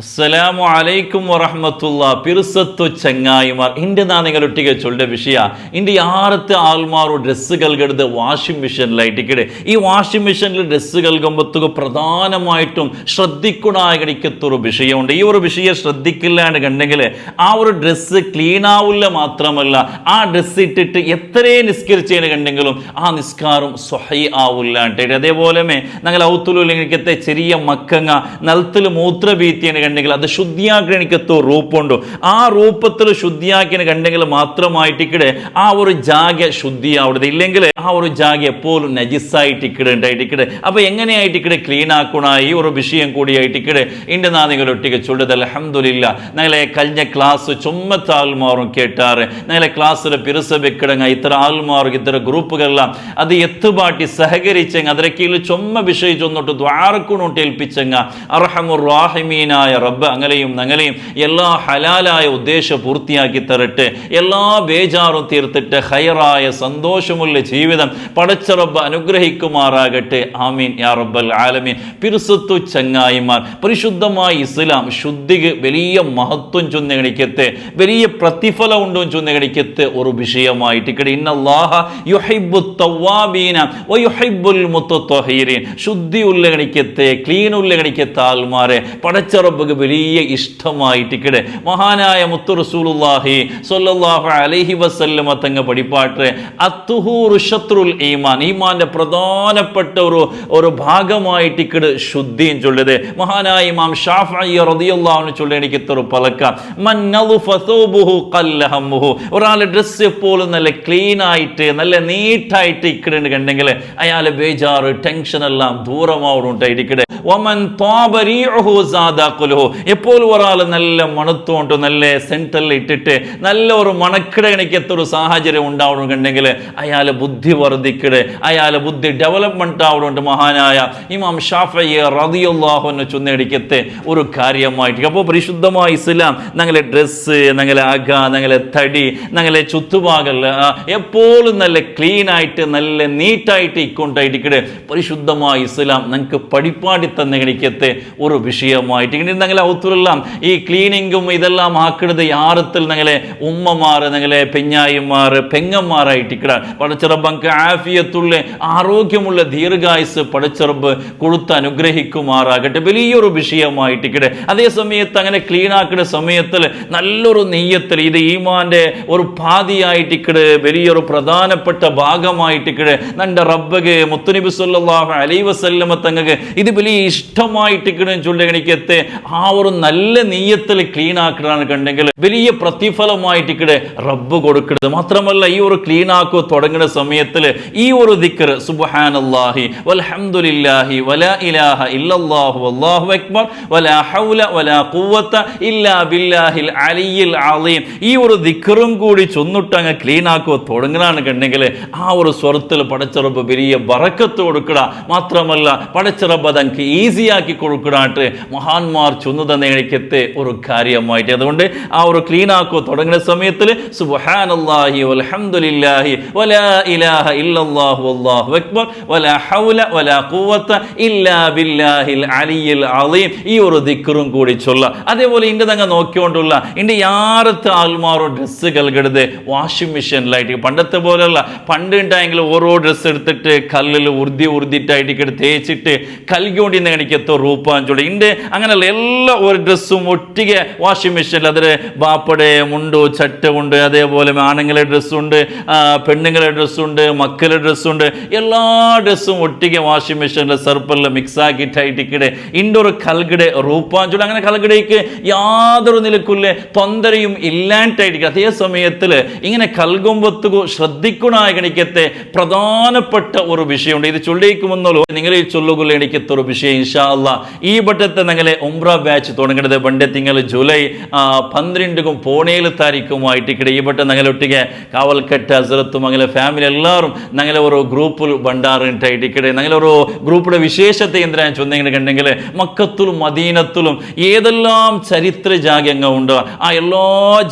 അസ്സലാമു അലൈക്കും വറഹമത്തുള്ള പിറുസത്തു നാ നിങ്ങൾ നാണികൾ ഒട്ടികച്ചുള്ള വിഷയ. ഇന്ത്യ ആറത്തെ ആൾമാറു ഡ്രസ്സ് കൽകെടുത്ത് വാഷിംഗ് മെഷീനിലായിട്ടിക്കട് ഈ വാഷിംഗ് മെഷീനിൽ ഡ്രസ്സ് കൽകുമ്പോഴത്തേക്ക് പ്രധാനമായിട്ടും ശ്രദ്ധിക്കണായിരിക്കത്തൊരു വിഷയമുണ്ട്. ഈ ഒരു വിഷയം ശ്രദ്ധിക്കില്ല എന്ന് കണ്ടെങ്കിൽ ആ ഒരു ഡ്രസ്സ് ക്ലീൻ ആവില്ല മാത്രമല്ല ആ ഡ്രസ്സ് ഇട്ടിട്ട് എത്രയും നിസ്കരിച്ചതിന് കണ്ടെങ്കിലും ആ നിസ്കാരം സ്വഹൈ ആവില്ല അതേപോലെ ഞങ്ങൾ ഔത്തുലു ചെറിയ മക്കങ്ങ നിലത്തിൽ മൂത്രഭീത്തിയെന്ന് കണ്ടെങ്കിൽ അത് ശുദ്ധിയാക്കണിക്കത്തോ റൂപ്പുണ്ടോ? ആ രൂപത്തിൽ ശുദ്ധിയാക്കിന് കണ്ടെങ്കിൽ മാത്രമായിട്ടിക്കടെ ആ ഒരു ജാഗ ശുദ്ധിയാവുന്നത് ഇല്ലെങ്കിൽ ആ ഒരു ജാഗ എപ്പോഴും നജിസായിട്ട് ഇക്കടെ ഉണ്ടായിട്ട് ഇക്കടെ അപ്പോൾ എങ്ങനെയായിട്ട് ഇക്കടെ ക്ലീൻ ആക്കണ ഈ ഒരു വിഷയം കൂടിയായിട്ടിക്കടെ ഇന്റെ നാ നിങ്ങൾ ഒട്ടിക്ക് ചൊല്ലത് അലഹമില്ല ഞങ്ങളെ കഴിഞ്ഞ ക്ലാസ് ചുമ്മത്ത ആൾമാറും കേട്ടാറ്. ഞങ്ങളെ ക്ലാസ്സിൽ പിറസ വെക്കിടങ്ങ ഇത്ര ആൾമാറും ഇത്ര ഗ്രൂപ്പുകളെല്ലാം അത് എത്തുപാട്ടി സഹകരിച്ചെങ്ക അതിലെ കീഴിൽ ചുമ്മ വിഷയം ചൊന്നിട്ട് ദ്വാരക്കുണോട്ട് ഏൽപ്പിച്ചെങ്ക അർഹമുർ റാഹിമീനായ റബ്ബ് അങ്ങലെയും നങ്ങലെയും എല്ലാ ഹലാലായ ഉദ്ദേശം പൂർത്തിയാക്കി തരട്ടെ. എല്ലാ ബേജാറും തീർത്തിട്ട് ഹയറായ സന്തോഷമുള്ള ജീവിതം പടച്ച റബ്ബ് അനുഗ്രഹിക്കുമാറാകട്ടെ. ആമീൻ. യാ റബ്ബൽ ആലമീൻ. പിറുസത്തു ചങ്ങായിമാർ പരിശുദ്ധമായ ഇസ്ലാം ശുദ്ധിക്ക് വലിയ മഹത്വം ചൊന്നകണിക്കത്തെ വലിയ പ്രതിഫലം ഉണ്ടോ ചൊന്നകണിക്കത്തെ ഒരു വിഷയമായിട്ട് ഇവിടെ ഇന്നല്ലാഹ യുഹിബ്ബു തവ്വാബീന യുഹിബ്ബുൽ മുത്തത്വഹീരീൻ ശുദ്ധി ഉള്ളകണിക്കത്തെ ക്ലീൻ ഉള്ളകണിക്കത്തെ ആൾമാരെ. പടച്ച റബ്ബക്ക് വലിയ ഇഷ്ടമായിട്ട് ഇവിടെ മഹാനായ മുത്തു റസൂലുള്ളാഹി സ്വല്ലല്ലാഹു അലൈഹി വസല്ലമ തങ്ങ പഠിപ്പാട്ട്. അത്തുഹൂറു ശത്രുൽ ഈമാൻ. ഈമാന്റെ പ്രധാനപ്പെട്ട ഒരു ഒരു ഭാഗമായിട്ട് ഇക്കട് ശുദ്ധിയും ചൊല്ലത് മഹാനായ ഇമാം ഷാഫഈ റളിയല്ലാഹു ചൊല്ലി എനിക്ക് ഒരു പലക്കാം. ഒരാളെ ഡ്രസ്സ് എപ്പോഴും നല്ല ക്ലീൻ ആയിട്ട് നല്ല നീറ്റായിട്ട് ഇക്കടുണ്ട് കണ്ടെങ്കിൽ അയാളെ ബേജാറ് ടെൻഷൻ എല്ലാം ദൂരമാവുണ്ടായിട്ട് ഒമൻ എപ്പോഴും ഒരാൾ നല്ല മണത്തോണ്ട് നല്ല സെന്ററിൽ ഇട്ടിട്ട് നല്ല ഒരു മണക്കിടകണിക്കത്ത ഒരു സാഹചര്യം ഉണ്ടാവണമെന്നുണ്ടെങ്കിൽ അയാളെ ബുദ്ധി വർദ്ധിക്കട് അയാളെ ബുദ്ധി ഡെവലപ്മെന്റ് ആവണമുണ്ട് മഹാനായ ഇമാം ഷാഫയ്യ റതിയുള്ളാഹുവിനെ ചുന്നടിക്കത്തെ ഒരു കാര്യമായിട്ട്. അപ്പോൾ പരിശുദ്ധമായ ഇസ്ലാം ഞങ്ങളെ ഡ്രസ്സ് ഞങ്ങളെ അക ഞങ്ങളെ തടി ഞങ്ങളെ ചുറ്റുപാകല്ല എപ്പോഴും നല്ല ക്ലീൻ ആയിട്ട് നല്ല നീറ്റായിട്ട് ഇക്കൊണ്ടായിട്ടിക്കടെ പരിശുദ്ധമായ ഇസ്ലാം ഞങ്ങൾക്ക് പഠിപ്പാടി തന്നെ ഒരു വിഷയമായിട്ട്. ഇങ്ങനെ ഞങ്ങളെ ഈ ക്ലീനിങ്ങും ഇതെല്ലാം ആക്കുന്നത് യാറത്തിൽ നിങ്ങളെ ഉമ്മമാർ നിങ്ങളെ പെഞ്ഞായിമാർ പെങ്ങന്മാരായിട്ട് ഇക്കടാ പടച്ചിറബ് ആഫിയത്തുള്ള ആരോഗ്യമുള്ള ദീർഘായുസ് പടച്ചിറബ് കൊടുത്ത് അനുഗ്രഹിക്കുമാറാകട്ടെ. വലിയൊരു വിഷയമായിട്ട് ഇക്കടെ അതേ സമയത്ത് അങ്ങനെ ക്ലീൻ ആക്കുന്ന സമയത്തിൽ നല്ലൊരു നെയ്യത്തിൽ ഇത് ഈമാന്റെ ഒരു പാതിയായിട്ട് ഇക്കടെ വലിയൊരു പ്രധാനപ്പെട്ട ഭാഗമായിട്ട് ഇക്കടെ നല്ല റബ്ബക് മുത്തുനബി സല്ലല്ലാഹു അലൈഹി വസല്ലമ തങ്ങക്ക് ഇത് വലിയ ഇഷ്ടമായിട്ട് എനിക്ക് ചൊല്ലണിക്കത്തെ ആ ഒരു നല്ല നെയ്യത്തിൽ ക്ലീൻ ആക്കണമെന്നുണ്ടെങ്കിൽ വലിയ പ്രതിഫലമായിട്ട് ഇക്കടെ റബ്ബ് കൊടുക്കരുത്. മാത്രമല്ല ഈ ഒരു ക്ലീൻ ആക്കുക തുടങ്ങുന്ന സമയത്തിൽ ഈ ഒരു ദിക്കർ സുബ്ഹാനല്ലാഹി വൽഹംദുലില്ലാഹി വലാ ഇലാഹ ഇല്ലല്ലാഹു വല്ലാഹു അക്ബർ വലാ ഹൗല വലാ ഖുവത ഇല്ലാ ബില്ലാഹിൽ അലിയിൽ അലീം. ഈ ഒരു ദിക്കറും കൂടി ചൊന്നിട്ട് അങ്ങ് ക്ലീൻ ആക്കുക തുടങ്ങുന്നതാണ് കണ്ടെങ്കിൽ ആ ഒരു സ്വരത്തിൽ പടച്ചിറപ്പ് വലിയ ബറക്കത്ത് കൊടുക്കട. മാത്രമല്ല പടച്ചിറപ്പ് അതങ്ങ് ഈസിയാക്കി കൊടുക്കണാട്ട് മഹാന്മാർ ചൊന്നു തന്നെക്കത്തെ ഒരു കാര്യമായിട്ട്. അതുകൊണ്ട് ആ ഒരു ക്ലീൻ ആക്കോ തുടങ്ങുന്ന സമയത്തിൽ വൽഹംദുലില്ലാഹി വലാ ഇലാഹ ഇല്ലല്ലാഹു അല്ലാഹു അക്ബർ വലാ ഹൗല വലാ ഇല്ലാ ബില്ലാഹിൽ അലിയിൽ അലീം. ഈ ഒരു ദിക്റും കൂടി ചൊല്ല. അതേപോലെ ഇന്റെ തങ്ങ നോക്കിക്കൊണ്ടുള്ള ഇന്റെ യാറത്ത് ആൾമാറോ ഡ്രസ്സ് കൽകെടുത്ത് വാഷിംഗ് മെഷീനിലായിട്ട്. പണ്ടത്തെ പോലെയല്ല. പണ്ട് ഉണ്ടായെങ്കിൽ ഓരോ ഡ്രസ്സ് എടുത്തിട്ട് കല്ലിൽ ഉറുതി ഉറുതിട്ടായിട്ട് ഇക്കടെ തേച്ചിട്ട് കൽകൊണ്ടിന്ന് എത്തോ റൂപ്പാൻ ചൊല്ലി. ഇന്റെ അങ്ങനെയുള്ള എല്ലാ ഒരു ഡ്രസ്സും ഒറ്റികെ വാഷിംഗ് മെഷീനിൽ അതിൽ ബാപ്പടെ മുണ്ട് ചട്ടമുണ്ട് അതേപോലെ ആണുങ്ങളെ ഡ്രസ്സുണ്ട് പെണ്ണുങ്ങളുടെ ഡ്രസ്സുണ്ട് മക്കളുടെ ഡ്രസ്സുണ്ട് എല്ലാ ഡ്രസ്സും ഒറ്റികെ വാഷിംഗ് മെഷീനിൽ സർപ്പലിൽ മിക്സാക്കി ടൈറ്റിക്കിടെ ഇൻഡോർ കൽഗിടെ റൂപ്പാഞ്ചൂട് അങ്ങനെ കൽഗിടയ്ക്ക് യാതൊരു നിലക്കുള്ള തൊന്തരയും ഇല്ലാണ്ടായിട്ട് അതേ സമയത്തിൽ ഇങ്ങനെ കൽകുമ്പത്ത് ശ്രദ്ധിക്കണായ കണിക്കത്തെ പ്രധാനപ്പെട്ട ഒരു വിഷയമുണ്ട്. ഇത് ചൊല്ലിക്കുമെന്നുള്ളൂ. നിങ്ങളെ എനിക്ക് എനിക്കത്തൊരു വിഷയം ഇൻഷാ അല്ല ഈ പട്ടത്തെ നിങ്ങളെ ഉംറ ബാച്ച് തുടങ്ങുന്നത്. പണ്ട് തിങ്കൾ ജൂലൈ പന്ത്രണ്ടുക്കും പോണേൽ താരീഖുമായിട്ട് ബട്ട ഞങ്ങളൊട്ടിಗೆ കാവൽക്കെട്ട് അസറത്തും അങ്ങനെ ഫാമിലി എല്ലാവരും ഞങ്ങളെ ഒരു ഗ്രൂപ്പിൽ ബണ്ടാറിട്ടായിട്ട് ഞങ്ങളെ ഒരു ഗ്രൂപ്പിലെ വിശേഷത്തെ എന്തിനാ ചൊന്നിങ്ങനെ കണ്ടെങ്കിൽ മക്കത്തിലും മദീനത്തിലും ഏതെല്ലാം ചരിത്ര ജാഗ്യങ്ങൾ ഉണ്ട് ആ എല്ലാ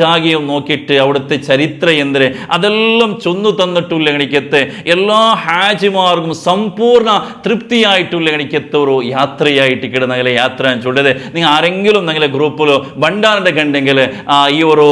ജാഗ്യവും നോക്കിയിട്ട് അവിടുത്തെ ചരിത്ര എന്തിന് അതെല്ലാം ചൊന്നു തന്നിട്ടുള്ള എണിക്കത്ത് എല്ലാ ഹാജിമാർക്കും സമ്പൂർണ തൃപ്തിയായിട്ടുള്ള എണിക്കത്ത് ഒരു യാത്രയായിട്ട് കിടന്നകലെ യാത്ര ചൊല്ലത് നിങ്ങൾ ആരെങ്കിലും നിങ്ങളെ ഗ്രൂപ്പിലോ ബണ്ടാനൊക്കെ കണ്ടെങ്കിൽ ഈ ഒരു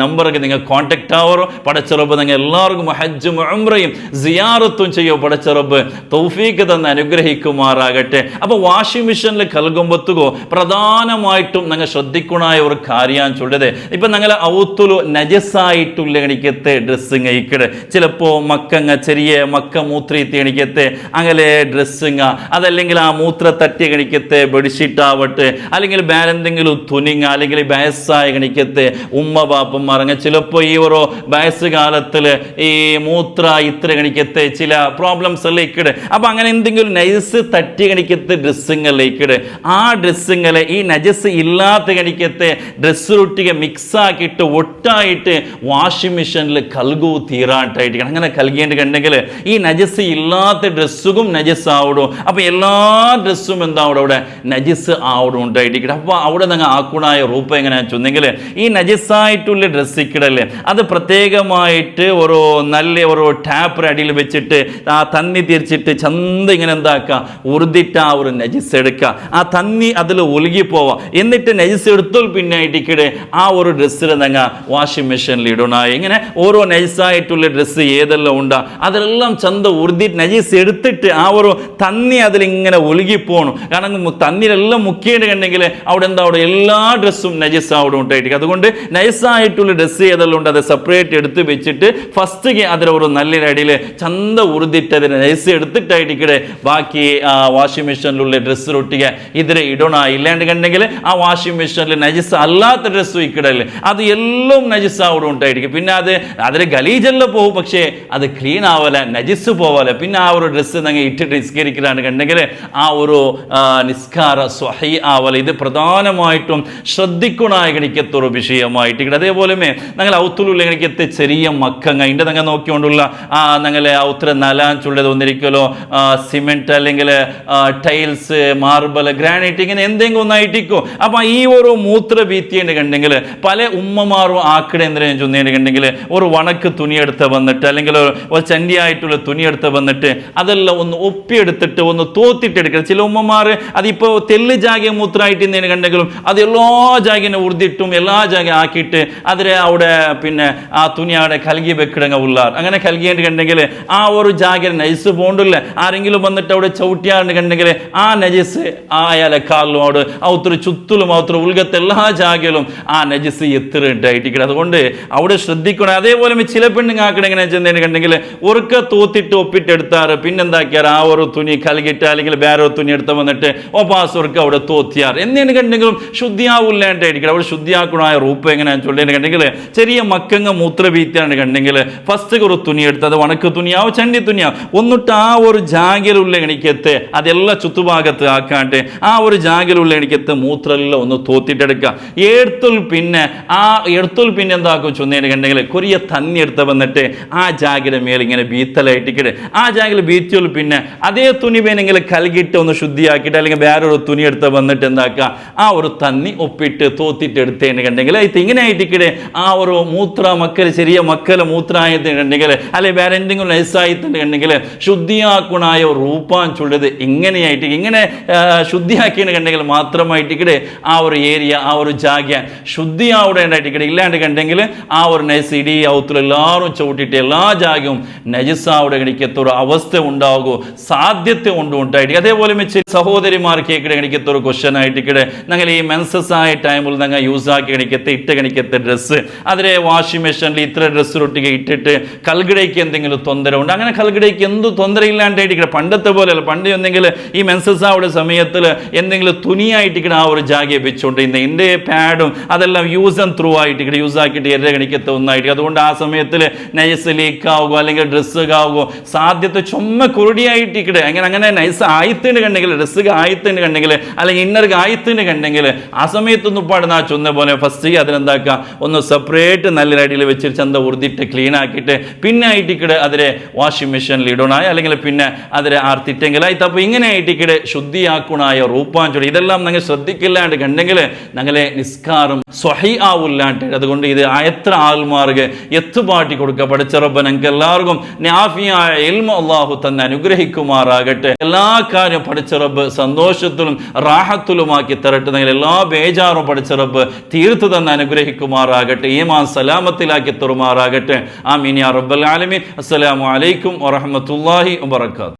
നമ്പർക്ക് നിങ്ങൾ കോൺടാക്ട് ആവറോ. പടച്ചിറപ്പ് നിങ്ങൾ എല്ലാവർക്കും ഹജ്ജും ഉംറയും സിയാറത്തും ചെയ്യോ. പടച്ചിറപ്പ് തൗഫീക്ക് തന്ന് അനുഗ്രഹിക്കുമാറാകട്ടെ. അപ്പോൾ വാഷിംഗ് മെഷീനിൽ കൽകുമ്പത്തുകോ പ്രധാനമായിട്ടും നിങ്ങൾ ശ്രദ്ധിക്കണായ ഒരു കാര്യമാണ് ചൊല്ലത് ഇപ്പം നിങ്ങൾ ഔത്തുലു നജസായിട്ടുള്ള എണിക്കത്തെ ഡ്രസ്സിങ് ഇക്കട്. ചിലപ്പോൾ മക്കങ്ങ ചെറിയ മക്ക മൂത്രീത്തി എണിക്കത്തെ അങ്ങനെ ഡ്രസ്സിങ് അതല്ലെങ്കിൽ ആ മൂത്ര തട്ടി കണിക്കത്തെ ബെഡ്ഷീറ്റ് ആവട്ടെ അല്ലെങ്കിൽ വേറെന്തെങ്കിലും തുനിങ്ങ അല്ലെങ്കിൽ വയസ്സായ കണിക്കത്തെ ഉമ്മ മറങ്ങ ചിലപ്പോൾ ഈ ഒരു വയസ്സ് കാലത്തിൽ ഈ മൂത്ര ഇത്ര കണിക്കത്തെ ചില പ്രോബ്ലംസ് എല്ലാം അപ്പോൾ അപ്പം അങ്ങനെ എന്തെങ്കിലും നൈസ് തട്ടി കണിക്കത്തെ ഡ്രസ്സിങ് ഇക്കട് ആ ഡ്രസ്സിങ്ങലെ ഈ നജസ് ഇല്ലാത്ത കണിക്കത്തെ ഡ്രസ്സ് റൊട്ടിക മിക്സ് ആക്കിയിട്ട് ഒട്ടായിട്ട് വാഷിംഗ് മെഷീനിൽ കൽകു തീരാട്ടായിട്ട് അങ്ങനെ കൽകിയിട്ടുണ്ടെങ്കിൽ ഈ നജസ് ഇല്ലാത്ത ഡ്രസ്സും നജസ് ആവിടും. അപ്പോൾ എല്ലാ ഡ്രസ്സും എന്താവും അവിടെ? നജസ് ആവിടും ഉണ്ടായിട്ട് അപ്പോൾ അവിടെ നിങ്ങൾ ആക്കുണായ റൂപ്പ് എങ്ങനെയാ വെച്ചെങ്കിൽ ഈ നജസ്സായിട്ടുള്ള ഡ്രസ്സ് ഇക്കിടല്ലേ അത് പ്രത്യേകമായിട്ട് ഓരോ നല്ല ഓരോ ടാപ്പ് അടിയിൽ വെച്ചിട്ട് ആ തന്നി തിരിച്ചിട്ട് ചന്ത ഇങ്ങനെ എന്താക്കുക? ഉറുതിട്ട് ആ ഒരു നജിസ് എടുക്കുക. ആ തന്നി അതിൽ ഒലുകി പോവാം എന്നിട്ട് നജിസ് എടുത്തോൽ പിന്നെ ഇട്ടിക്കിടെ ആ ഒരു ഡ്രസ്സിൽ നിങ്ങൾ വാഷിംഗ് മെഷീനിൽ ഇടണായി ഇങ്ങനെ ഓരോ നജിസായിട്ടുള്ള ഡ്രസ്സ് ഏതെല്ലാം ഉണ്ടോ അതിലെല്ലാം ചന്ത ഉറുതി നജീസ് എടുത്തിട്ട് ആ ഒരു തന്നി അതിലിങ്ങനെ ഒലുകി പോകണം കാരണം തന്നിലെല്ലാം തന്നിലെല്ലാം മുക്കിയിട്ടുണ്ടെങ്കിൽ അവിടെ എന്താ? അവിടെ എല്ലാ ഡ്രസ്സും നജസ് അവിടെ ഉണ്ടായിരിക്കും. അതുകൊണ്ട് നൈസായിട്ടുള്ള ഡ്രസ്സ് ഏതെല്ലാം അത് സെപ്പറേറ്റ് എടുത്ത് വെച്ചിട്ട് ഫസ്റ്റ് അതിൽ ഒരു നല്ല അടിയിൽ ചന്ത ഉറുതിട്ട് അതിന് നൈസ് എടുത്തിട്ടായിരിക്കടെ ബാക്കി ആ വാഷിംഗ് മെഷീനിലുള്ള ഡ്രസ്സ് ഒട്ടിക്ക ഇതിലെ ഇടണ. ഇല്ലാണ്ട് കണ്ടെങ്കിൽ ആ വാഷിംഗ് മെഷീനിൽ നജസ് അല്ലാത്ത ഡ്രസ്സ് ഇക്കിടല്ലേ അത് എല്ലാം നജസ് അവിടെ ഉണ്ടായിരിക്കും. പിന്നെ അത് അതിൽ ഗലീജെല്ലാം പോകും പക്ഷേ അത് ക്ലീൻ ആവല നജിസ് പോവല. പിന്നെ ആ ഒരു ഡ്രസ്സ് ഇട്ടിട്ട് നിസ്കരിക്കലാണ് കണ്ടെങ്കിൽ ആ ഒരു നിസ്കാര സ്വഹി ആവല ഇത് പ്രധാനമായിട്ടും ശ്രദ്ധിക്കണായ ഗണിക്കത്തൊരു വിഷയമായിട്ട് ഇവിടെ അതേപോലെ ഞങ്ങൾ ഔത്തുലുള്ള ചെറിയ മക്കങ്ങ ഇതിന്റെ നിങ്ങൾ നോക്കിക്കൊണ്ടുള്ള ആ ഞങ്ങളെ ഔത്ര നലാഞ്ചുള്ളത് ഒന്നിരിക്കലോ സിമെന്റ് അല്ലെങ്കിൽ ടൈൽസ് മാർബിൾ ഗ്രാനൈറ്റ് ഇങ്ങനെ എന്തെങ്കിലും ഒന്നായിട്ടിരിക്കും. അപ്പം ഈ ഒരു മൂത്രഭീത്തിയുണ്ട് കണ്ടെങ്കിൽ പല ഉമ്മമാരും ആക്കിടെ എന്തിനാണ് ചെന്നിട്ടുണ്ടെങ്കിൽ ഒരു വണക്ക് തുണിയെടുത്ത് വന്നിട്ട് അല്ലെങ്കിൽ ഒരു- ചണ്ടിയായിട്ടുള്ള തുണിയെടുത്ത് വന്നിട്ട് അതെല്ലാം ഒന്ന് ഒപ്പിയെടുത്തിട്ട് ഒന്ന് തോത്തിട്ട് എടുക്കുക ചില ഉമ്മമാർ അതിപ്പോൾ തെല്ല് ജാകിയ മൂത്രമായിട്ട് ഇന്നേന് കണ്ടെങ്കിലും അത് എല്ലാ ജാഗിനെ ഉറുതിട്ടും എല്ലാ ജാഗ ആക്കിയിട്ട് അതിലെ അവിടെ പിന്നെ ആ തുണി അവിടെ കൽകി വെക്കിടങ്ങ ഉള്ളാർ. അങ്ങനെ കൽകിയിട്ട് കണ്ടെങ്കിൽ ആ ഒരു ജാഗ നൈസ് പോണ്ടില്ല. ആരെങ്കിലും വന്നിട്ട് അവിടെ ചവിട്ടിയാണ്ട് കണ്ടെങ്കിൽ ആ നജസ് ആയാലെ കാലിലും അവിടെ ഔത്ര ചുറ്റിലും ഒത്തിരി ഉൽഗത്തെ എല്ലാ ജാഗയിലും ആ നജസ് എത്ര ഉണ്ടായിട്ടിരിക്കണം അതുകൊണ്ട് അവിടെ ശ്രദ്ധിക്കണം. അതേപോലെ ചില പെണ്ണുങ്ങൾ ആക്കണ എങ്ങനെ ചെന്നതിന് കണ്ടെങ്കിൽ ഉറക്ക തോത്തിട്ട് ഒപ്പിട്ട് എടുത്താറ് പിന്നെന്താക്കിയാർ ആ ഒരു തുണി കലകിട്ട് അല്ലെങ്കിൽ വേറെ തുണി എടുത്ത് വന്നിട്ട് ഒപ്പാസ് ഉറക്ക അവിടെ തോത്തിയാർ എന്നതിന് കണ്ടെങ്കിലും ശുദ്ധിയാവില്ലാണ്ടായിരിക്കണം. അവിടെ ശുദ്ധിയാക്കണമായ റൂപ്പ് എങ്ങനെയാണെന്ന് ചൊല്ലിന് കണ്ടെങ്കിൽ ചെറിയ മക്കങ്ങ മൂത്രഭീത്തിയാണ് കണ്ടെങ്കിൽ ഫസ്റ്റ് കുറു തുണി എടുത്ത് അത് വണക്ക് തുണിയാവും ചണ്ടി തുണിയാവും. ഒന്നിട്ട് ആ ഒരു ജാഗിലുള്ള എണിക്കത്ത് അതെല്ലാം ചുറ്റുഭാഗത്ത് ആക്കാണ്ട് ആ ഒരു ജാഗിലുള്ള എണിക്കത്ത് മൂത്രമെല്ലാം ഒന്ന് തോത്തിട്ടെടുക്കുക. എടുത്തുൽ പിന്നെ ആ എടുത്തുൽ പിന്നെ എന്താക്കും ചൊന്നേന് കണ്ടെങ്കിൽ കൊറിയ തന്നി എടുത്ത് വന്നിട്ട് ആ ജാഗിയുടെ മേലിങ്ങനെ ഇങ്ങനെ ബീത്തലായിട്ടിട്ട് ആ ജാഗിൽ ബീറ്റുൽ പിന്നെ അതേ തുണി വേണമെങ്കിൽ കലകിട്ട് ഒന്ന് ശുദ്ധിയാക്കിയിട്ട് അല്ലെങ്കിൽ വേറൊരു തുണി എടുത്ത് വന്നിട്ട് എന്താക്കുക ആ ഒരു തന്നി ഒപ്പിട്ട് തോത്തിട്ട് എടുത്തേന് കണ്ടെങ്കിൽ ഇത് ഇങ്ങനെ ആയിട്ടിക്കടെ ആ ഒരു മൂത്ര മക്കൾ ചെറിയ മക്കൾ മൂത്രായത്തിന് കണ്ടെങ്കിൽ അല്ലെ വേറെ എന്തെങ്കിലും നൈസായത്തിന് കണ്ടെങ്കിൽ ശുദ്ധിയാക്കുണായ റൂപ്പാൻ ചുള്ളത് ഇങ്ങനെയായിട്ട് ഇങ്ങനെ കണ്ടെങ്കിൽ മാത്രമായിട്ടിക്കടെ ആ ഒരു ഏരിയ ആ ഒരു ജാഗ്യ ശുദ്ധിയാവിടെ ഉണ്ടായിട്ടിക്കടെ ഇല്ലാണ്ട് കണ്ടെങ്കിൽ ആ ഒരു നൈസ് ഇടി ഔത്തിൽ എല്ലാവരും ചവിട്ടിയിട്ട് എല്ലാ ജാഗ്യവും നജസാവിടെ കണിക്കത്തൊരു അവസ്ഥ ഉണ്ടാകും. സാധ്യത ഉണ്ട് ഉണ്ടായിട്ട് അതേപോലെ വെച്ച് സഹോദരിമാർ കേക്കിടെ കണിക്കത്തൊരു ക്വസ്റ്റ്യൻ ആയിട്ടിക്കടെ ഞങ്ങൾ ഈ മെൻസസ് ആയ ടൈമിൽ ഞങ്ങൾ ആക്കി കണിക്കത്തെ ഇട്ട കണിക്കത്തെ ഡ്രസ്സ്. അതിലെ വാഷിംഗ് മെഷീനിൽ ഇത്ര ഡ്രസ്സ് ഒട്ടിക്ക് ഇട്ടിട്ട് കൽഗടയ്ക്ക് എന്തെങ്കിലും തൊന്തര ഉണ്ട് അങ്ങനെ കൽഗടയ്ക്ക് എന്ത് തൊന്തരയില്ലാണ്ടായിട്ട് പണ്ടത്തെ പോലെയല്ല. പണ്ട് എന്തെങ്കിൽ ഈ മെൻസസ് ആവുടെ സമയത്തിൽ എന്തെങ്കിലും തുണിയായിട്ട് ആ ഒരു ജാഗയെ വെച്ചുകൊണ്ട് ഇന്ന് എന്റെ പാഡും അതെല്ലാം യൂസ് ആൻഡ് ത്രൂ ആയിട്ട് ഇവിടെ യൂസ് ആക്കിയിട്ട് എരുടെ കണിക്കത്തെ ഒന്നായിട്ട്. അതുകൊണ്ട് ആ സമയത്തിൽ നൈസ് ലീക്ക് ആവുകയോ അല്ലെങ്കിൽ ഡ്രസ്സ് ആവുകയോ സാധ്യത ചുമ കുരുടിയായിട്ട് ഇവിടെ അങ്ങനെ അങ്ങനെ നൈസ് ആയിത്തേണ്ട കണ്ടെങ്കിൽ ഡ്രസ്സ് ആയിത്തേണ്ട കണ്ടെങ്കിൽ അല്ലെങ്കിൽ ഇന്നർക്ക് ആയത്തിന് കണ്ടെങ്കിൽ ആ സമയത്തൊന്നും പാടുന്ന ആ ചൊന്ന പോലെ ഫസ്റ്റ് അതിനെന്താക്കുക? ഒന്ന് സെപ്പറേറ്റ് നല്ല അടിയിൽ വെച്ച് ചന്ത ഉറുതിട്ട് ക്ലീൻ ആക്കിയിട്ട് പിന്നെ ആയിട്ടിക്കടെ അതിരെ വാഷിംഗ് മെഷീനിൽ ഇടണായ അല്ലെങ്കിൽ പിന്നെ അതിലെ ആർത്തിട്ടെങ്കിലായി അപ്പോൾ ഇങ്ങനെ ആയിട്ടിക്കടെ ശുദ്ധിയാക്കണായ റൂപ്പാഞ്ചൊടി ഇതെല്ലാം നിങ്ങൾ ശ്രദ്ധിക്കില്ലാണ്ട് കണ്ടെങ്കിൽ ഞങ്ങളെ നിസ്കാരം സ്വഹി ആവില്ലാണ്ട് അതുകൊണ്ട് ഇത് എത്ര ആൾമാർക്ക് എത്തുപാട്ടി കൊടുക്കുക. പഠിച്ചറബ് ഞങ്ങൾക്ക് എല്ലാവർക്കും നാഫിയായ എൽമ അള്ളാഹു തന്നെ അനുഗ്രഹിക്കുമാറാകട്ടെ. എല്ലാ കാര്യം പഠിച്ചറബ് സന്തോഷത്തിലും റാഹത്തിലും എളുപ്പമാക്കി തരട്ടെ നിങ്ങൾ എല്ലാ ബേജാറും പഠിച്ച റബ്ബ് തീർത്തു തന്നെ അനുഗ്രഹിക്കുമാറാകട്ടെ. ഈമാൻ സലാമത്തിലാക്കി തുറുമാറാകട്ടെ ആ യാ റബ്ബൽ ആലമി അസ്സലാമു അലൈക്കും വറഹ്മത്തുള്ളാഹി വബറകാതുഹു.